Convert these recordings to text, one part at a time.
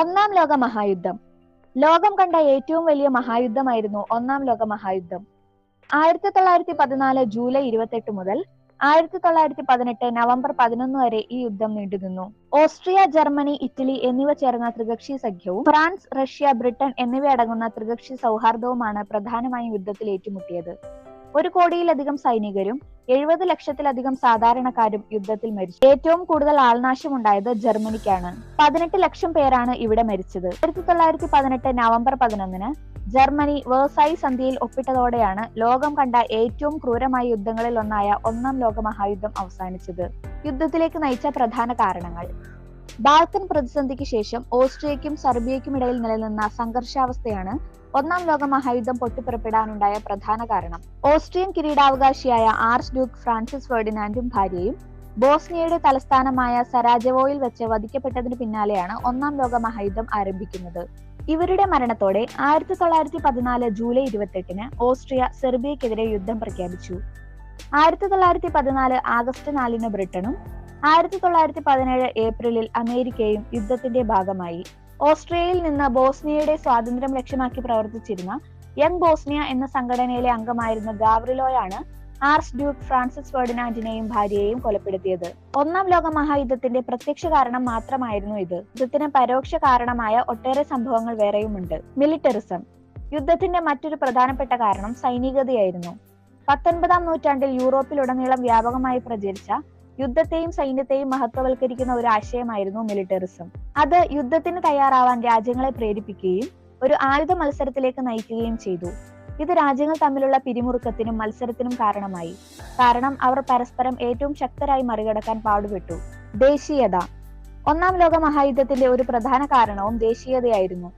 ഒന്നാം ലോക മഹായുദ്ധം. ലോകം കണ്ട ഏറ്റവും വലിയ മഹായുദ്ധമായിരുന്നു ഒന്നാം ലോക മഹായുദ്ധം. ആയിരത്തി തൊള്ളായിരത്തി പതിനാല് ജൂലൈ ഇരുപത്തെട്ട് മുതൽ ആയിരത്തി തൊള്ളായിരത്തി പതിനെട്ട് നവംബർ പതിനൊന്ന് വരെ ഈ യുദ്ധം നീണ്ടുനിന്നു. ഓസ്ട്രിയ ജർമ്മനി ഇറ്റലി എന്നിവ ചേർന്ന ത്രികക്ഷി സഖ്യവും ഫ്രാൻസ് റഷ്യ ബ്രിട്ടൻ എന്നിവയടങ്ങുന്ന ത്രികക്ഷി സൗഹാർദ്ദവുമാണ് പ്രധാനമായും യുദ്ധത്തിൽ ഏറ്റുമുട്ടിയത്. ഒരു കോടിയിലധികം സൈനികരും എഴുപത് ലക്ഷത്തിലധികം സാധാരണക്കാരും യുദ്ധത്തിൽ മരിച്ചു. ഏറ്റവും കൂടുതൽ ആൾനാശം ഉണ്ടായത് ജർമ്മനിക്കാണ്. പതിനെട്ട് ലക്ഷം പേരാണ് ഇവിടെ മരിച്ചത്. ആയിരത്തി തൊള്ളായിരത്തി പതിനെട്ട് നവംബർ പതിനൊന്നിന് ജർമ്മനി വേഴ്സായി സന്ധിയിൽ ഒപ്പിട്ടതോടെയാണ് ലോകം കണ്ട ഏറ്റവും ക്രൂരമായ യുദ്ധങ്ങളിൽ ഒന്നായ ഒന്നാം ലോക മഹായുദ്ധം അവസാനിച്ചത്. യുദ്ധത്തിലേക്ക് നയിച്ച പ്രധാന കാരണങ്ങൾ. ബാൾക്കൻ പ്രതിസന്ധിക്ക് ശേഷം ഓസ്ട്രിയയ്ക്കും സെർബിയയ്ക്കും ഇടയിൽ നിലനിന്ന സംഘർഷാവസ്ഥയാണ് ഒന്നാം ലോക മഹായുദ്ധം പൊട്ടിപ്പുറപ്പെടാനുണ്ടായ പ്രധാന കാരണം. ഓസ്ട്രിയൻ കിരീടാവകാശിയായ ആർച്ച് ഡ്യൂക്ക് ഫ്രാൻസിസ് ഫെർഡിനാൻഡും ഭാര്യയും ബോസ്നിയയുടെ തലസ്ഥാനമായ സരാജവോയിൽ വെച്ച് വധിക്കപ്പെട്ടതിന് പിന്നാലെയാണ് ഒന്നാം ലോക മഹായുദ്ധം ആരംഭിക്കുന്നത്. ഇവരുടെ മരണത്തോടെ ആയിരത്തി തൊള്ളായിരത്തി പതിനാല് ജൂലൈ ഇരുപത്തെട്ടിന് ഓസ്ട്രിയ സെർബിയക്കെതിരെ യുദ്ധം പ്രഖ്യാപിച്ചു. ആയിരത്തി തൊള്ളായിരത്തി പതിനാല് ആഗസ്റ്റ് നാലിന് ബ്രിട്ടനും ആയിരത്തി തൊള്ളായിരത്തി പതിനേഴ് ഏപ്രിലിൽ അമേരിക്കയും യുദ്ധത്തിന്റെ ഭാഗമായി. ഓസ്ട്രിയയിൽ നിന്ന് ബോസ്നിയയുടെ സ്വാതന്ത്ര്യം ലക്ഷ്യമാക്കി പ്രവർത്തിച്ചിരുന്ന യങ് ബോസ്നിയ എന്ന സംഘടനയിലെ അംഗമായിരുന്ന ഗാവ്രിലോയാണ് ആർച്ച് ഡ്യൂക്ക് ഫ്രാൻസിസ് ഫെർഡിനാൻഡിനെയും ഭാര്യയെയും കൊലപ്പെടുത്തിയത്. ഒന്നാം ലോക മഹായുദ്ധത്തിന്റെ പ്രത്യക്ഷ കാരണം മാത്രമായിരുന്നു ഇത്. യുദ്ധത്തിന് പരോക്ഷ കാരണമായ ഒട്ടേറെ സംഭവങ്ങൾ വേറെയുമുണ്ട്. മിലിറ്ററിസം. യുദ്ധത്തിന്റെ മറ്റൊരു പ്രധാനപ്പെട്ട കാരണം സൈനികതയായിരുന്നു. പത്തൊൻപതാം നൂറ്റാണ്ടിൽ യൂറോപ്പിലുടനീളം വ്യാപകമായി പ്രചരിച്ച യുദ്ധത്തെയും സൈന്യത്തെയും മഹത്വവൽക്കരിക്കുന്ന ഒരു ആശയമായിരുന്നു മിലിറ്ററിസം അത് യുദ്ധത്തിന് തയ്യാറാവാൻ രാജ്യങ്ങളെ പ്രേരിപ്പിക്കുകയും ഒരു ആയുധ മത്സരത്തിലേക്ക് നയിക്കുകയും ചെയ്തു. ഇത് രാജ്യങ്ങൾ തമ്മിലുള്ള പിരിമുറുക്കത്തിനും മത്സരത്തിനും കാരണമായി. കാരണം അവർ പരസ്പരം ഏറ്റവും ശക്തരായി മറികടക്കാൻ പാടുപെട്ടു. ദേശീയത. ഒന്നാം ലോക മഹായുദ്ധത്തിന്റെ ഒരു പ്രധാന കാരണവും ദേശീയതയായിരുന്നു.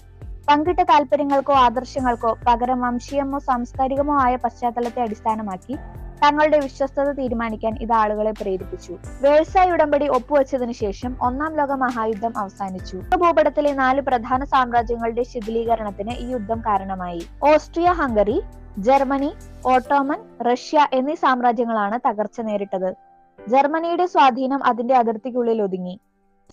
പങ്കിട്ട താല്പര്യങ്ങൾക്കോ ആദർശങ്ങൾക്കോ പകരം വംശീയമോ സാംസ്കാരികമോ ആയ പശ്ചാത്തലത്തെ അടിസ്ഥാനമാക്കി തങ്ങളുടെ വിശ്വസ്തത തീരുമാനിക്കാൻ ഇത് ആളുകളെ പ്രേരിപ്പിച്ചു. വേഴ്സായി ഉടമ്പടി ഒപ്പുവെച്ചതിനു ശേഷം ഒന്നാം ലോക മഹായുദ്ധം അവസാനിച്ചു. ഭൂപടത്തിലെ നാല് പ്രധാന സാമ്രാജ്യങ്ങളുടെ ശിഥിലീകരണത്തിന് ഈ യുദ്ധം കാരണമായി. Austria Hungary Germany Ottoman Russia എന്നീ സാമ്രാജ്യങ്ങളാണ് തകർച്ച നേരിട്ടത്. ജർമ്മനിയുടെ സ്വാധീനം അതിന്റെ അതിർത്തിക്കുള്ളിൽ ഒതുങ്ങി.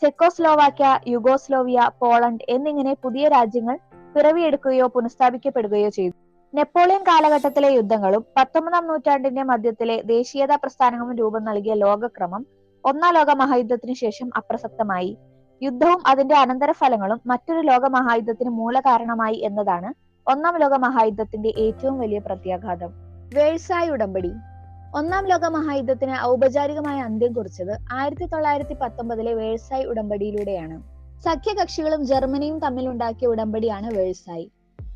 ചെക്കോസ്ലോവാക്യ യുഗോസ്ലോവിയ പോളണ്ട് എന്നിങ്ങനെ പുതിയ രാജ്യങ്ങൾ പിറവിയെടുക്കുകയോ പുനഃസ്ഥാപിക്കപ്പെടുകയോ ചെയ്തു. നെപ്പോളിയൻ കാലഘട്ടത്തിലെ യുദ്ധങ്ങളും പത്തൊമ്പതാം നൂറ്റാണ്ടിന്റെ മധ്യത്തിലെ ദേശീയതാ പ്രസ്ഥാനങ്ങളും രൂപം നൽകിയ ലോകക്രമം ഒന്നാം ലോക മഹായുദ്ധത്തിന് ശേഷം അപ്രസക്തമായി. യുദ്ധവും അതിന്റെ അനന്തരഫലങ്ങളും മറ്റൊരു ലോക മഹായുദ്ധത്തിന് മൂലകാരണമായി എന്നതാണ് ഒന്നാം ലോക മഹായുദ്ധത്തിന്റെ ഏറ്റവും വലിയ പ്രത്യാഘാതം. വേഴ്സായ ഉടമ്പടി. ഒന്നാം ലോക മഹായുദ്ധത്തിന് ഔപചാരികമായ അന്ത്യം കുറിച്ചത് ആയിരത്തി തൊള്ളായിരത്തി പത്തൊമ്പതിലെ വേഴ്സായ് ഉടമ്പടിയിലൂടെയാണ്. സഖ്യകക്ഷികളും ജർമ്മനിയും തമ്മിലുണ്ടാക്കിയ ഉടമ്പടിയാണ് Versailles.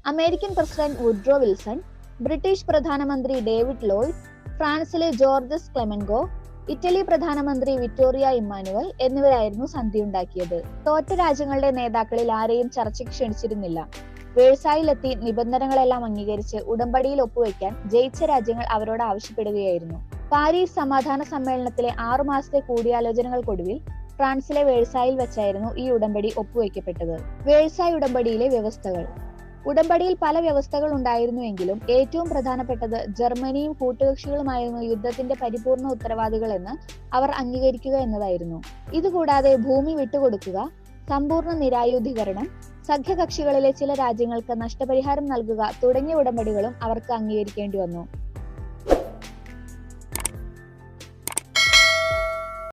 American president Woodrow Wilson British പ്രധാനമന്ത്രി ഡേവിഡ് ലോയ്ഡ് ഫ്രാൻസിലെ ജോർജസ് ക്ലെമൻഗോ ഇറ്റലി പ്രധാനമന്ത്രി വിക്ടോറിയ ഇമ്മാനുവൽ എന്നിവരായിരുന്നു സന്ധി ഉണ്ടാക്കിയത് തോറ്റ രാജ്യങ്ങളുടെ നേതാക്കളിൽ ആരെയും ചർച്ചയ്ക്ക് ക്ഷണിച്ചിരുന്നില്ല. വേഴ്സായിലെത്തി നിബന്ധനകളെല്ലാം അംഗീകരിച്ച് ഉടമ്പടിയിൽ ഒപ്പുവെക്കാൻ ജയിച്ച രാജ്യങ്ങൾ അവരോട് ആവശ്യപ്പെടുകയായിരുന്നു. പാരീസ് സമാധാന സമ്മേളനത്തിലെ ആറു മാസത്തെ കൂടിയാലോചനകൾക്കൊടുവിൽ ഫ്രാൻസിലെ വേഴ്സായിൽ വെച്ചായിരുന്നു ഈ ഉടമ്പടി ഒപ്പുവെക്കപ്പെട്ടത്. വേഴ്സായി ഉടമ്പടിയിലെ വ്യവസ്ഥകൾ. ഉടമ്പടിയിൽ പല വ്യവസ്ഥകൾ ഉണ്ടായിരുന്നുവെങ്കിലും ഏറ്റവും പ്രധാനപ്പെട്ടത് ജർമ്മനിയും കൂട്ടുകക്ഷികളുമായിരുന്നു യുദ്ധത്തിന്റെ പരിപൂർണ ഉത്തരവാദികളെന്ന് അവർ അംഗീകരിക്കുക എന്നതായിരുന്നു. ഇതുകൂടാതെ ഭൂമി വിട്ടുകൊടുക്കുക സമ്പൂർണ നിരായുധീകരണം സഖ്യകക്ഷികളിലെ ചില രാജ്യങ്ങൾക്ക് നഷ്ടപരിഹാരം നൽകുക തുടങ്ങിയ ഉടമ്പടികളും അവർക്ക് അംഗീകരിക്കേണ്ടി വന്നു.